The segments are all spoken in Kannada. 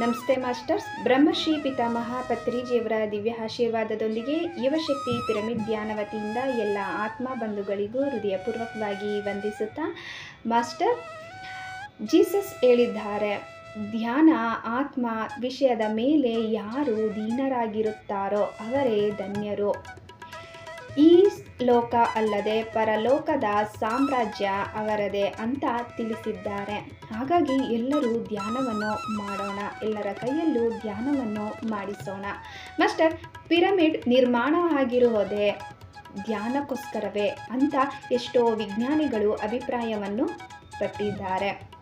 ನಮಸ್ತೆ ಮಾಸ್ಟರ್ಸ್. ಬ್ರಹ್ಮಶ್ರೀ ಪಿತಾಮಹ ಪತ್ರಿಜಿಯವರ ದಿವ್ಯ ಆಶೀರ್ವಾದದೊಂದಿಗೆ ಯುವಶಕ್ತಿ ಪಿರಮಿಡ್ ಧ್ಯಾನ ವತಿಯಿಂದ ಎಲ್ಲ ಆತ್ಮ ಬಂಧುಗಳಿಗೂ ಹೃದಯಪೂರ್ವಕವಾಗಿ ವಂದಿಸುತ್ತಾ ಮಾಸ್ಟರ್ ಜೀಸಸ್ ಹೇಳಿದ್ದಾರೆ, ಧ್ಯಾನ ಆತ್ಮ ವಿಷಯದ ಮೇಲೆ ಯಾರು ದೀನರಾಗಿರುತ್ತಾರೋ ಅವರೇ ಧನ್ಯರು. ಈ ಲೋಕ ಅಲ್ಲದೆ ಪರಲೋಕದ ಸಾಮ್ರಾಜ್ಯ ಅವರದೇ ಅಂತ ತಿಳಿಸಿದ್ದಾರೆ. ಹಾಗಾಗಿ ಎಲ್ಲರೂ ಧ್ಯಾನವನ್ನು ಮಾಡೋಣ, ಎಲ್ಲರ ಕೈಯಲ್ಲೂ ಧ್ಯಾನವನ್ನು ಮಾಡಿಸೋಣ. ಮಾಸ್ಟರ್, ಪಿರಮಿಡ್ ನಿರ್ಮಾಣ ಆಗಿರುವುದೇ ಧ್ಯಾನಕ್ಕೋಸ್ಕರವೇ ಅಂತ ಎಷ್ಟೋ ವಿಜ್ಞಾನಿಗಳು ಅಭಿಪ್ರಾಯವನ್ನು ಪಟ್ಟಿದ್ದಾರೆ.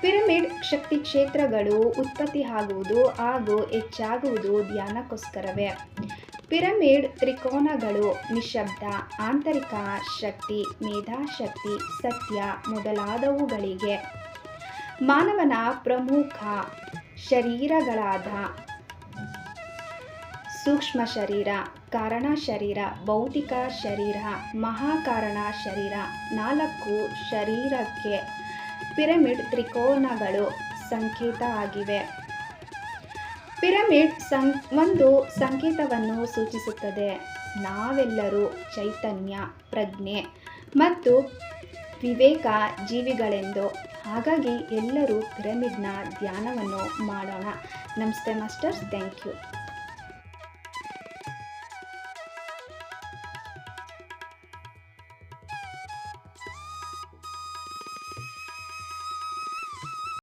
ಪಿರಮಿಡ್ ಶಕ್ತಿ ಕ್ಷೇತ್ರಗಳು ಉತ್ಪತ್ತಿ ಆಗುವುದು ಹಾಗೂ ಹೆಚ್ಚಾಗುವುದು ಧ್ಯಾನಕ್ಕೋಸ್ಕರವೇ. ಪಿರಮಿಡ್ ತ್ರಿಕೋನಗಳು ನಿಶಬ್ದ, ಆಂತರಿಕ ಶಕ್ತಿ, ಮೇಧಾಶಕ್ತಿ, ಸತ್ಯ ಮೊದಲಾದವುಗಳಿಗೆ. ಮಾನವನ ಪ್ರಮುಖ ಶರೀರಗಳಾದ ಸೂಕ್ಷ್ಮ ಶರೀರ, ಕಾರಣ ಶರೀರ, ಭೌತಿಕ ಶರೀರ, ಮಹಾಕಾರಣ ಶರೀರ ನಾಲ್ಕು ಶರೀರಕ್ಕೆ ಪಿರಮಿಡ್ ತ್ರಿಕೋನಗಳು ಸಂಕೇತ ಆಗಿವೆ. ಪಿರಮಿಡ್ ಸಂ, ಒಂದು ಸಂಕೇತವನ್ನು ಸೂಚಿಸುತ್ತದೆ. ನಾವೆಲ್ಲರೂ ಚೈತನ್ಯ, ಪ್ರಜ್ಞೆ ಮತ್ತು ವಿವೇಕ ಜೀವಿಗಳೆಂದು. ಹಾಗಾಗಿ ಎಲ್ಲರೂ ಪಿರಮಿಡ್ನ ಧ್ಯಾನವನ್ನು ಮಾಡೋಣ. ನಮಸ್ತೆ ಮಾಸ್ಟರ್ಸ್. Thank you.